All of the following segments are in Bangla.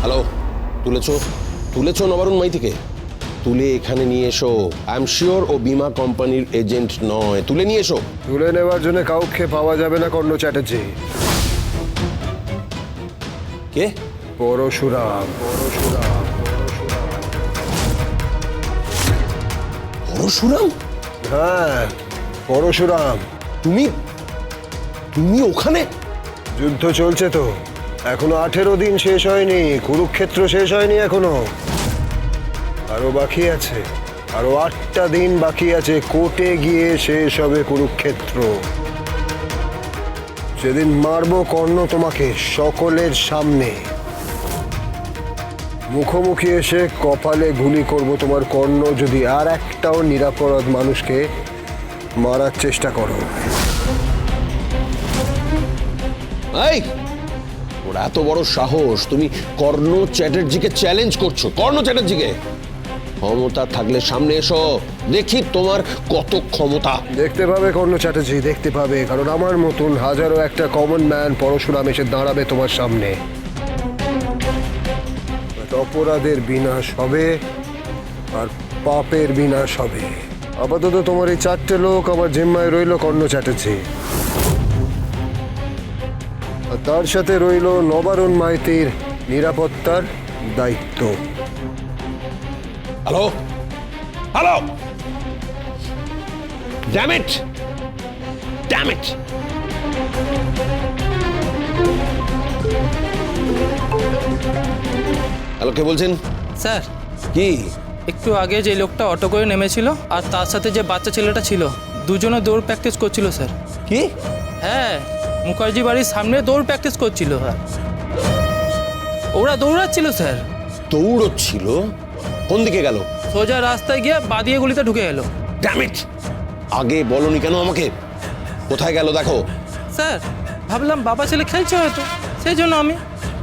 হ্যালো তুলেছো? তুলেছো নবারুণ মাই থেকে তুলে এখানে নিয়ে এসো। আই এম শিওর ও বিমা কোম্পানির এজেন্ট নয়। তুলে নিয়ে এসো। তুলে নেওয়ার জন্য কাউকে পাওয়া যাবে না কর্ণ চ্যাটার্জি। কে? পরশুরাম পরশুরাম। পরশুরাম? হ্যাঁ পরশুরাম। তুমি? তুমি ওখানে? যুদ্ধ চলছে তো। এখনও আঠেরো দিন শেষ হয়নি, কুরুক্ষেত্র শেষ হয়নি এখনও। আরও বাকি আছে, আরও আটটা দিন বাকি আছে, কোর্টে গিয়ে শেষ হবে কুরুক্ষেত্র। সেদিন মারবো কর্ণ তোমাকে সকলের সামনে। মুখোমুখি এসে কপালে গুলি করব তোমার কর্ণ, যদি আর একটাও নিরাপরাধ মানুষকে মারার চেষ্টা করো। ওর এত বড় সাহস। তুমি কর্ণ চ্যাটার্জিকে চ্যালেঞ্জ করছ। কর্ণ চ্যাটার্জিকে। ক্ষমতা থাকলে সামনে এসো। দেখি তোমার কত ক্ষমতা। দেখতে পাবে কর্ণ চ্যাটার্জি, দেখতে পাবে। কারণ আমার মতন হাজারো একটা কমন ম্যান পরশুরাম এসে দাঁড়াবে তোমার সামনে। অপরাধের বিনাশ হবে আর পাপের বিনাশ হবে। আপাতত তোমার এই চারটে লোক আমার জিম্মায় রইল কর্ণ চ্যাটার্জি। আর তার সাথে রইল নবারুণ মাইতির নিরাপত্তার দায়িত্ব। Hello hello damn it damn it hello কে বলছেন? স্যার। কি? একটু আগে যে লোকটা অটো করে নেমেছিল আর তার সাথে যে বাচ্চা ছেলেটা ছিল দুজনে দৌড় প্র্যাকটিস করছিল স্যার। কি? হ্যাঁ। মুখার্জি বাড়ির সামনে দৌড় প্র্যাকটিস করছিল স্যার। ওরা দৌড়াচ্ছিল স্যার। দৌড়চ্ছিল? কোন দিকে গেল? সোজা রাস্তায় গিয়ে বাদিয়ে গুলিতে ঢুকে এলো। ড্যাম ইট আগে বলনি কেন আমাকে? কোথায় গেল দেখো। স্যার ভাবলাম বাবা ছেলে খেলছে হয়তো সেই জন্য আমি।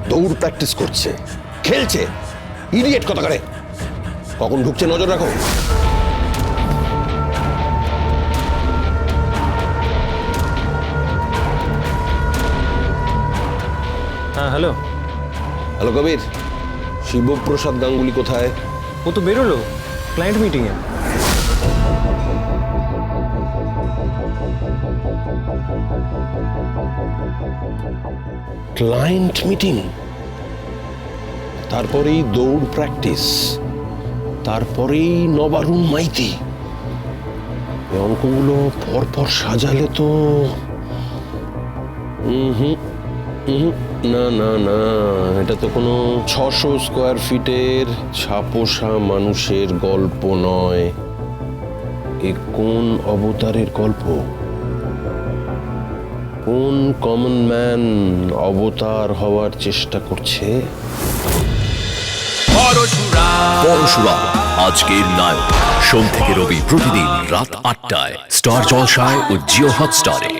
দৌড় প্র্যাকটিস করছে খেলছে। ইডিয়েট কথা করে। কখন ঢুকছে নজর রাখো। হ্যালো? হ্যালো কবির শিবপ্রসাদ গাঙ্গুলি কোথায়? ও তো বেরোলো ক্লায়েন্ট মিটিংয়ে ক্লায়েন্ট মিটিং তারপরেই দৌড় প্র্যাকটিস তারপরেই নবারুণ মাইতি। অঙ্কগুলো পরপর সাজালে তো হুম হুম। না না না। এটা তো কোনো ছশো স্কোয়ার ফিটের ছাপোষা মানুষের গল্প নয়। এ কোন অবতারের গল্প? কোন কমন ম্যান অবতার হওয়ার চেষ্টা করছে? আজকের নায়ক। সোম থেকে রবি প্রতিদিন রাত আটটায়। স্টার জলসায় ও জিও হটস্টারে।